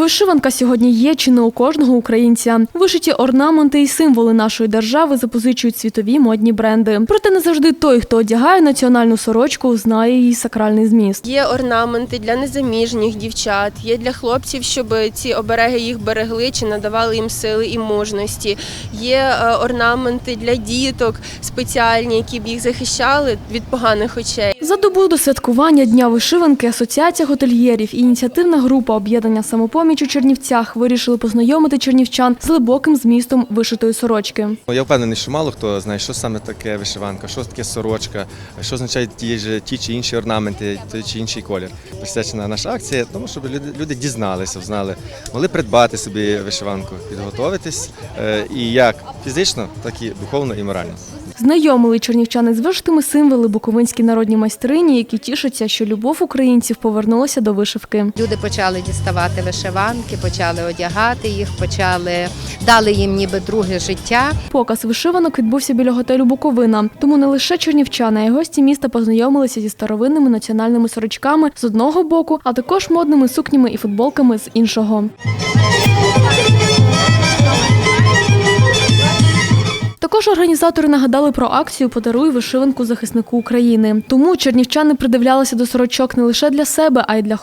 Вишиванка сьогодні є чи не у кожного українця. Вишиті орнаменти і символи нашої держави запозичують світові модні бренди. Проте не завжди той, хто одягає національну сорочку, знає її сакральний зміст. Є орнаменти для незаміжніх дівчат, є для хлопців, щоб ці обереги їх берегли чи надавали їм сили і мужності. Є е, орнаменти для діток спеціальні, які б їх захищали від поганих очей. За добу до святкування Дня вишиванки Асоціація готельєрів і ініціативна група об'єднання самопоміч у Чернівцях вирішили познайомити чернівчан з глибоким змістом вишитої сорочки. Ну, Я впевнений, що мало хто знає, що саме таке вишиванка, що таке сорочка, що означають ті ж ті чи інші орнаменти, той чи інший колір. Присвячена наша акція, тому щоб люди, люди дізналися, знали, могли придбати собі вишиванку, підготовитись е, і як фізично, так і духовно і морально. Знайомили чернівчани з вишитими символи буковинські народні майстрині, які тішаться, що любов українців повернулася до вишивки. Люди почали діставати вишиванки, почали одягати їх, почали дали їм ніби друге життя. Показ вишиванок відбувся біля готелю Буковина. Тому не лише чернівчани, а й гості міста познайомилися зі старовинними національними сорочками з одного боку, а також модними сукнями і футболками з іншого. Також організатори нагадали про акцію Подаруй вишиванку захиснику України. Тому чернівчани придивлялися до сорочок не лише для себе, а й для